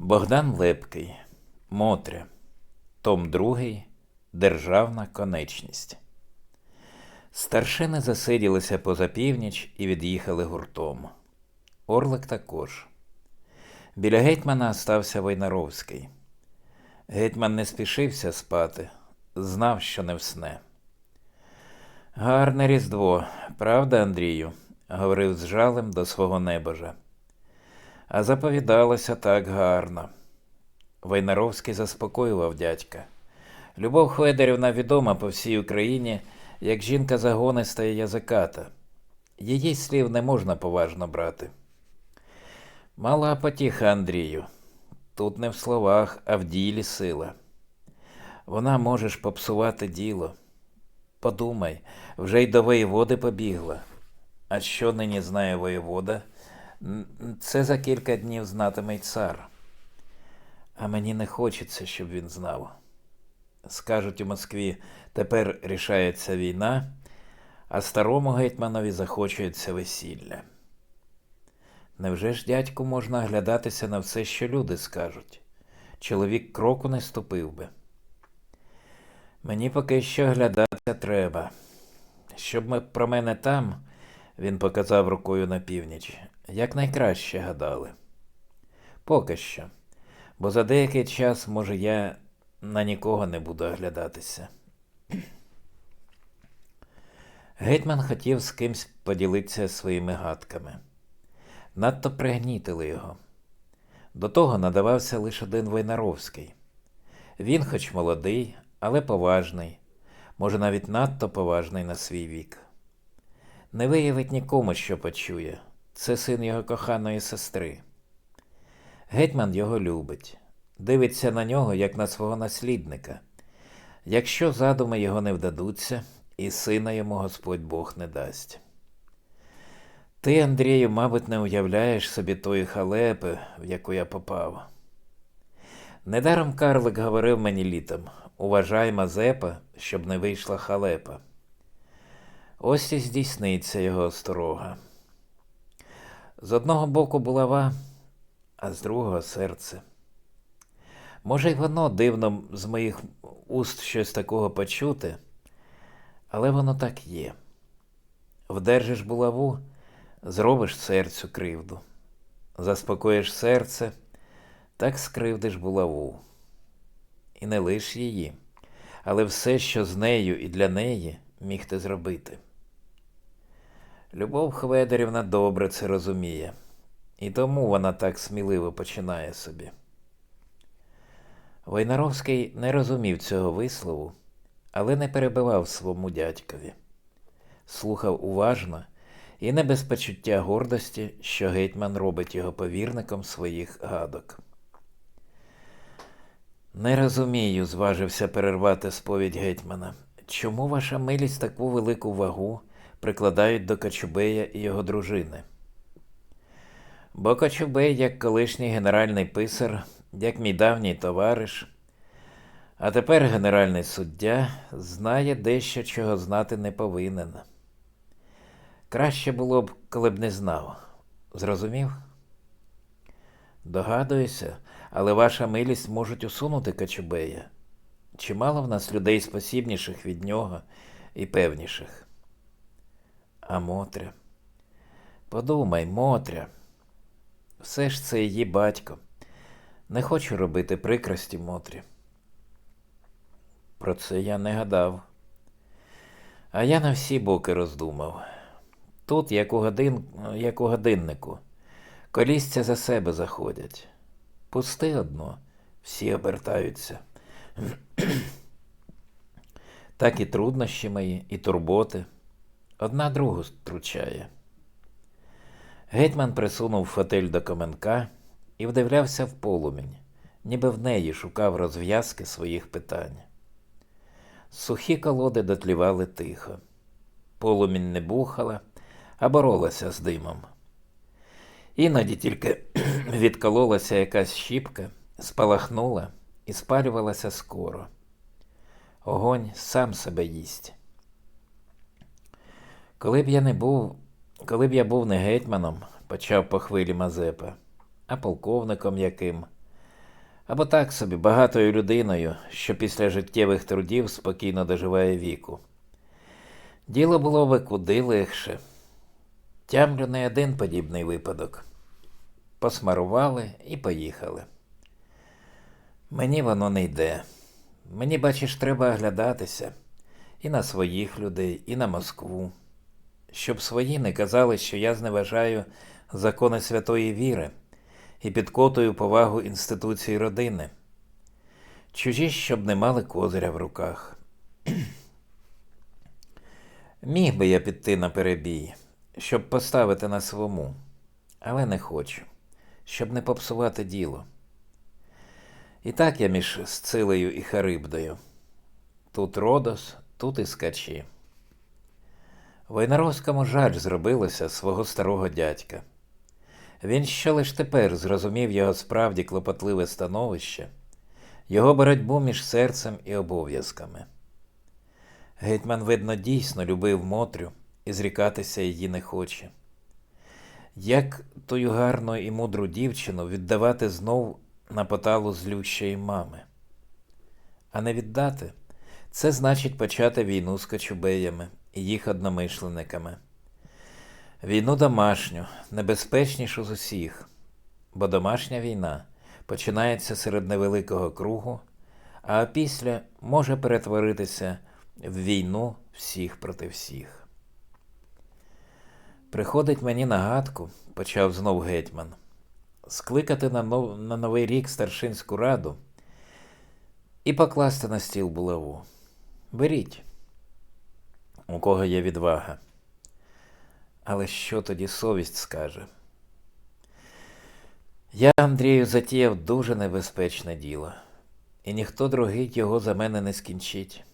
Богдан Лепкий, Мотря, Том 2, Державна конечність. Старшини засиділися поза північ і від'їхали гуртом. Орлик також. Біля гетьмана стався Войнаровський. Гетьман не спішився спати, знав, що не всне. Гарне різдво, правда, Андрію? говорив з жалем до свого небожа. А заповідалося так гарно. Войнаровський заспокоював дядька. Любов Федорівна відома по всій Україні як жінка загониста і язиката. Її слів не можна поважно брати. Мала потіха Андрію. Тут не в словах, а в ділі сила. Вона можеш попсувати діло. Подумай, вже й до воєводи побігла. А що нині знає воєвода? Це за кілька днів знатиме цар. А мені не хочеться, щоб він знав. Скажуть у Москві, тепер рішається війна, а старому гетьманові захочується весілля. Невже ж, дядьку, можна оглядатися на все, що люди скажуть? Чоловік кроку не ступив би. Мені поки що оглядатися треба. Щоб ми про мене там, він показав рукою на північ, якнайкраще гадали. Поки що. Бо за деякий час, може, я на нікого не буду оглядатися. Гетьман хотів з кимсь поділитися своїми гадками. Надто пригнітили його. До того надавався лише один Войнаровський. Він, хоч молодий, але поважний, може навіть надто поважний на свій вік. Не виявить нікому, що почує. Це син його коханої сестри. Гетьман його любить, дивиться на нього, як на свого наслідника. Якщо задуми його не вдадуться, і сина йому Господь Бог не дасть. Ти, Андрію, мабуть, не уявляєш собі тої халепи, в яку я попав. Недаром Карлик говорив мені літом уважай Мазепа, щоб не вийшла халепа. Ось і здійсниться його осторога. З одного боку булава, а з другого серце. Може, й воно дивно з моїх уст щось такого почути, але воно так є. Вдержиш булаву, зробиш серцю кривду. Заспокоїш серце, так скривдиш булаву. І не лиш її, але все, що з нею і для неї міг ти зробити. Любов Хведерівна добре це розуміє, і тому вона так сміливо починає собі. Войнаровський не розумів цього вислову, але не перебивав своєму дядькові. Слухав уважно і не без почуття гордості, що гетьман робить його повірником своїх гадок. Не розумію, зважився перервати сповідь гетьмана. Чому ваша милість таку велику вагу прикладають до Кочубея і його дружини? Бо Кочубей, як колишній генеральний писар, як мій давній товариш, а тепер генеральний суддя, знає дещо, чого знати не повинен. Краще було б, коли б не знав. Зрозумів? Догадуюся, але ваша милість можуть усунути Кочубея. Чимало в нас людей спосібніших від нього і певніших. А Мотря. Подумай, Мотря. Все ж це її батько. Не хочу робити прикрості Мотрі. Про це я не гадав. А я на всі боки роздумав. Тут, як у, годин... як у годиннику, колісця за себе заходять. Пусти одно, всі обертаються. так і труднощі мої, і турботи. Одна другу стручає. Гетьман присунув фотель до коменка і вдивлявся в полумінь, ніби в неї шукав розв'язки своїх питань. Сухі колоди дотлівали тихо. Полумінь не бухала, а боролася з димом. Іноді тільки відкололася якась щіпка, спалахнула і спалювалася скоро. Огонь сам себе їсть. Коли б я не був, коли б я був не гетьманом, почав по хвилі Мазепа, а полковником яким, Або так собі багатою людиною, що після життєвих трудів спокійно доживає віку. Діло було би куди легше. Тямлю не один подібний випадок. Посмарували і поїхали. Мені воно не йде. Мені, бачиш, треба оглядатися і на своїх людей, і на Москву, щоб свої не казали, що я зневажаю закони святої віри і підкотую повагу інституції родини. Чужі, щоб не мали козиря в руках. Міг би я піти на перебій, щоб поставити на свому, але не хочу, щоб не попсувати діло. І так я між Сцилею і Харибдою. Тут Родос, тут і скачі. Войнаровському жаль зробилося свого старого дядька. Він що лиш тепер зрозумів його справді клопотливе становище, його боротьбу між серцем і обов'язками. Гетьман, видно, дійсно любив Мотрю і зрікатися її не хоче. Як тою гарну і мудру дівчину віддавати знов на поталу злющої мами? А не віддати це значить почати війну з кочубеями їх одномишленниками. Війну домашню, небезпечнішу з усіх, бо домашня війна починається серед невеликого кругу, а після може перетворитися в війну всіх проти всіх. Приходить мені нагадку, почав знов гетьман, скликати на, нов... на новий рік старшинську раду і покласти на стіл булаву. Беріть, у кого є відвага. Але що тоді совість скаже? Я, Андрію, затіяв дуже небезпечне діло, і ніхто другий його за мене не скінчить.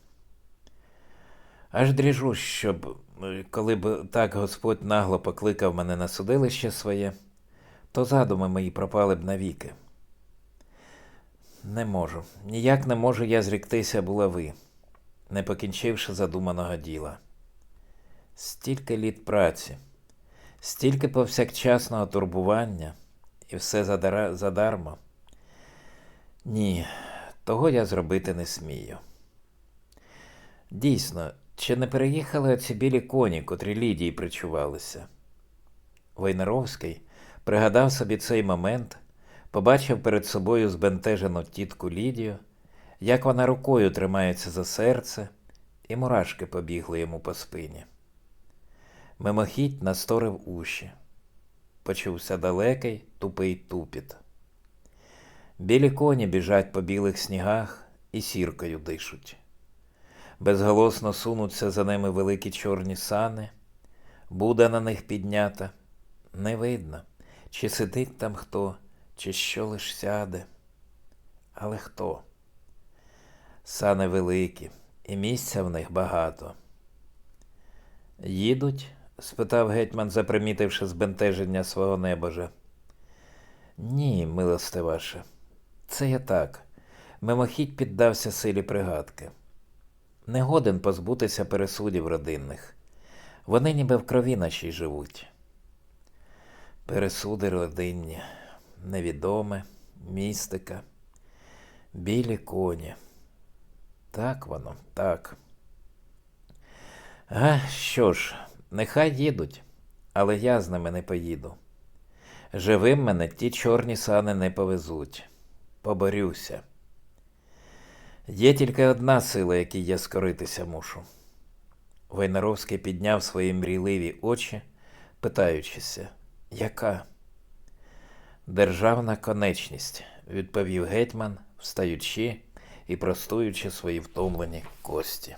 Аж дріжу, щоб, е, коли б так Господь нагло покликав мене на судилище своє, то задуми мої пропали б навіки. Не можу, ніяк не можу я зріктися булави, не покінчивши задуманого діла. Стільки літ праці, стільки повсякчасного турбування, і все задара... задармо. Ні, того я зробити не смію. Дійсно, чи не переїхали оці білі коні, котрі Лідії причувалися? Войнаровський пригадав собі цей момент, побачив перед собою збентежену тітку Лідію, як вона рукою тримається за серце, і мурашки побігли йому по спині. Мимохідь насторив уші. Почувся далекий тупий тупіт. Білі коні біжать по білих снігах і сіркою дишуть. Безголосно сунуться за ними великі чорні сани, буде на них піднята. Не видно, чи сидить там хто, чи що лиш сяде. Але хто? Сани великі, і місця в них багато. Їдуть? спитав гетьман, запримітивши збентеження свого небожа. Ні, милосте ваше, це я так. Мимохідь піддався силі пригадки. Не годен позбутися пересудів родинних. Вони ніби в крові нашій живуть. Пересуди родинні, невідоме, містика, білі коні. Так воно, так. А що ж, нехай їдуть, але я з ними не поїду. Живим мене ті чорні сани не повезуть. Поборюся. Є тільки одна сила, якій я скоритися мушу. Войнаровський підняв свої мрійливі очі, питаючися, яка? Державна конечність, відповів гетьман, встаючи і простуючи свої втомлені кості.